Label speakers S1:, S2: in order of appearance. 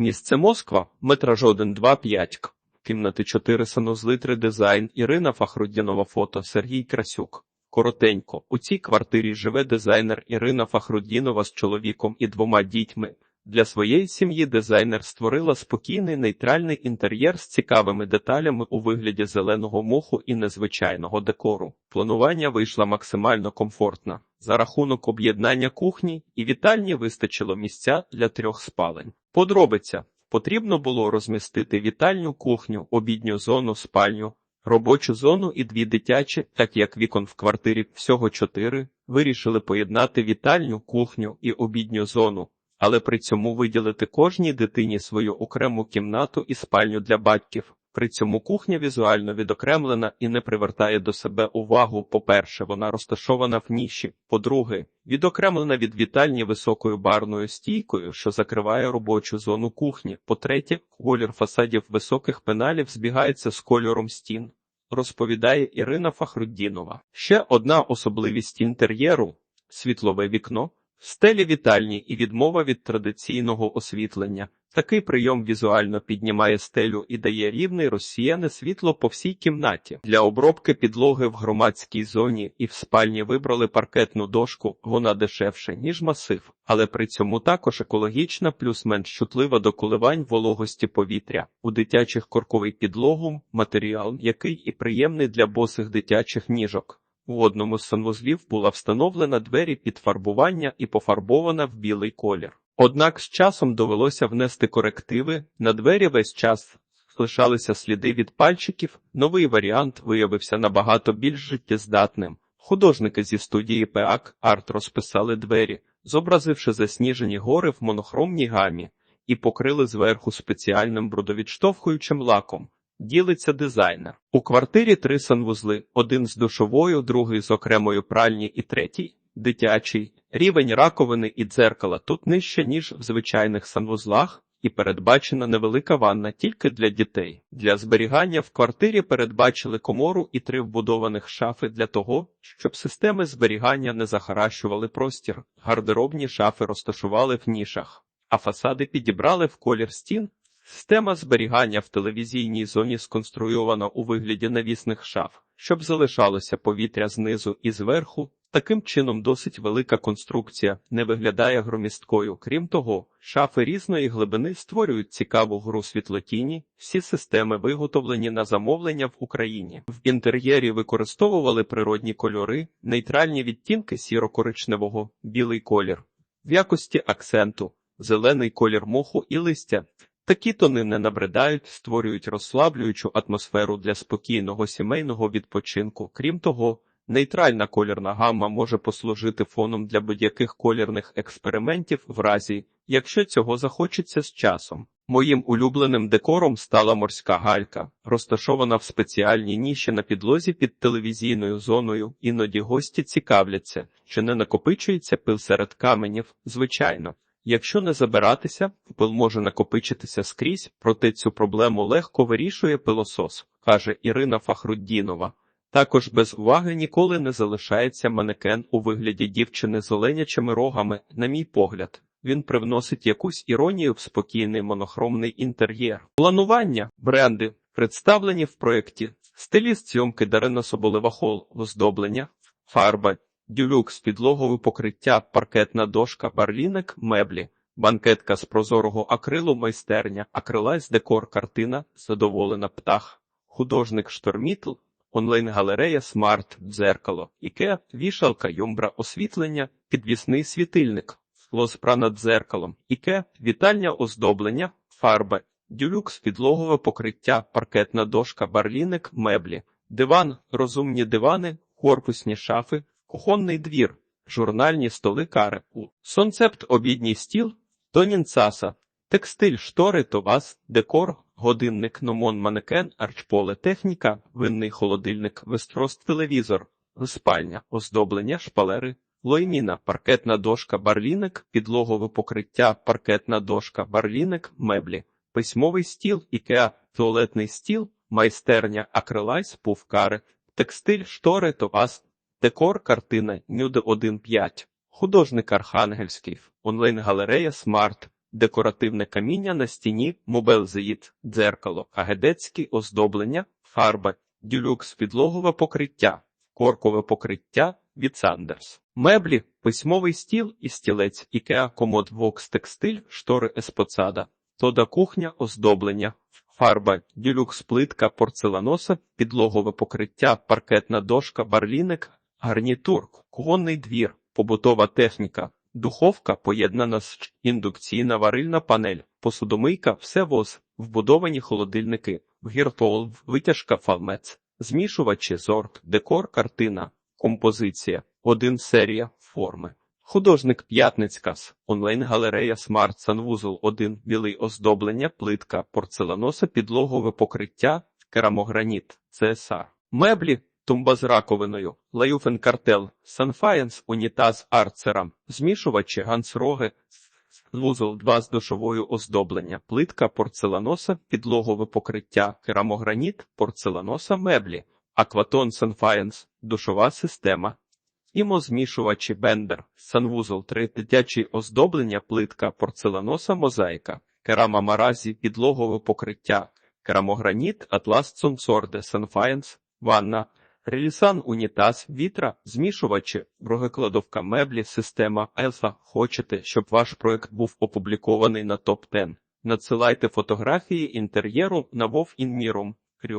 S1: Місце Москва, метраж 1, 2, 5, К. Кімнати 4, санузли 3, дизайн, Ірина Фахруддінова, фото, Сергій Красюк. Коротенько, у цій квартирі живе дизайнер Ірина Фахруддінова з чоловіком і двома дітьми. Для своєї сім'ї дизайнер створила спокійний нейтральний інтер'єр з цікавими деталями у вигляді зеленого моху і незвичайного декору. Планування вийшло максимально комфортно. За рахунок об'єднання кухні і вітальні вистачило місця для трьох спалень. Подробиця. Потрібно було розмістити вітальню кухню, обідню зону, спальню, робочу зону і дві дитячі, так як вікон в квартирі всього чотири, вирішили поєднати вітальню, кухню і обідню зону, але при цьому виділити кожній дитині свою окрему кімнату і спальню для батьків. При цьому кухня візуально відокремлена і не привертає до себе увагу. По-перше, вона розташована в ніші. По-друге, відокремлена від вітальні високою барною стійкою, що закриває робочу зону кухні. По-третє, колір фасадів високих пеналів збігається з кольором стін. Розповідає Ірина Фахруддінова. Ще одна особливість інтер'єру світлове вікно, стелі вітальні і відмова від традиційного освітлення. Такий прийом візуально піднімає стелю і дає рівне розсіяне світло по всій кімнаті. Для обробки підлоги в громадській зоні і в спальні вибрали паркетну дошку, вона дешевше, ніж масив, але при цьому також екологічна, плюс менш чутлива до коливань вологості повітря. У дитячих корковий підлогу матеріал, який і приємний для босих дитячих ніжок. У одному з санвузлів була встановлена двері під фарбування і пофарбована в білий колір. Однак з часом довелося внести корективи, на двері весь час лишалися сліди від пальчиків, новий варіант виявився набагато більш життєздатним. Художники зі студії ПЕАК Арт розписали двері, зобразивши засніжені гори в монохромній гамі, і покрили зверху спеціальним брудовідштовхуючим лаком. Ділиться дизайнер. У квартирі три санвузли: один з душовою, другий з окремою пральні і третій дитячий. Рівень раковини і дзеркала тут нижче, ніж в звичайних санвузлах, і передбачена невелика ванна тільки для дітей. Для зберігання в квартирі передбачили комору і три вбудованих шафи для того, щоб системи зберігання не захаращували простір. Гардеробні шафи розташували в нішах, а фасади підібрали в колір стін. Система зберігання в телевізійній зоні сконструйована у вигляді навісних шаф, щоб залишалося повітря знизу і зверху. Таким чином, досить велика конструкція не виглядає громісткою. Крім того, шафи різної глибини створюють цікаву гру світлотіні. Всі системи виготовлені на замовлення в Україні. В інтер'єрі використовували природні кольори, нейтральні відтінки сіро-коричневого, білий колір, в якості акценту, зелений колір моху і листя. Такі тони не набридають, створюють розслаблюючу атмосферу для спокійного сімейного відпочинку. Крім того, нейтральна кольорна гамма може послужити фоном для будь-яких колірних експериментів в разі, якщо цього захочеться з часом. Моїм улюбленим декором стала морська галька, розташована в спеціальній ніші на підлозі під телевізійною зоною. Іноді гості цікавляться, чи не накопичується пил серед каменів, звичайно. Якщо не забиратися, пил може накопичитися скрізь, проте цю проблему легко вирішує пилосос, каже Ірина Фахруддінова. Також без уваги ніколи не залишається манекен у вигляді дівчини з оленячими рогами, на мій погляд. Він привносить якусь іронію в спокійний монохромний інтер'єр. Планування, бренди, представлені в проєкті, стиліст зйомки Дарина Соболева Хол, оздоблення, фарба, дюлюкс, підлогове покриття, паркетна дошка, барліник, меблі, банкетка з прозорого акрилу, майстерня, акрилайз, декор, картина, задоволена птах, художник штормітл, онлайн-галерея, смарт, дзеркало, ікеа, вішалка, юмбра, освітлення, підвісний світильник, лоспра над дзеркалом, іке, вітальня оздоблення, фарба, дюлюкс, підлогове покриття, паркетна дошка, барліник, меблі, диван, розумні дивани, корпусні шафи, кухонний двір, журнальні столи кари, сонцепт обідній стіл, тонінцаса, текстиль, штори, товас, декор, годинник, номон, манекен, арчполе, техніка, винний холодильник, вестрост, телевізор, спальня, оздоблення, шпалери, лойміна, паркетна дошка, барліник, підлогове покриття, паркетна дошка, барліник, меблі, письмовий стіл, ікеа, туалетний стіл, майстерня, акрилайс, пувкари, текстиль, штори, товас, декор, картина, нюди 1.5, художник Архангельський, онлайн-галерея, смарт, декоративне каміння на стіні, мобелзеїд, дзеркало, агедецькі оздоблення, фарба, дюлюкс підлогове покриття, коркове покриття від Сандерс. Меблі, письмовий стіл і стілець, Ікеа, комод, вокс, текстиль, штори еспоцада, тода кухня, оздоблення, фарба, дюлюкс плитка, порцеланоса, підлогове покриття, паркетна дошка, барліник, гарнітур, кухонний двір, побутова техніка, духовка поєднана з індукційна варильна панель, посудомийка, все воз, вбудовані холодильники, гіртол, витяжка фалмец, змішувачі, зорт, декор, картина, композиція, один серія, форми. Художник П'ятницькас, онлайн-галерея Смарт Санвузол 1, білий оздоблення, плитка, порцеланоса, підлогове покриття, керамограніт, ЦСА. Меблі, тумба з раковиною, Лаюфен картел, Санфаєнс, унітаз, арцерам, змішувачі, гансроги, вузол 2 з душовою оздоблення, плитка, порцеланоса, підлогове покриття, керамограніт, порцеланоса, меблі, акватон Санфаєнс, душова система. Імозмішувачі бендер, санвузол 3, дитячі оздоблення, плитка, порцеланоса, мозаїка, керама маразі, підлогове покриття, керамограніт, атлас цонсорде, санфаєнс, ванна, релісан, унітаз, вітра, змішувачі, рогекладовка меблі, система Елса. Хочете, щоб ваш проект був опублікований на топ 10 Надсилайте фотографії інтер'єру на Вов. Крю.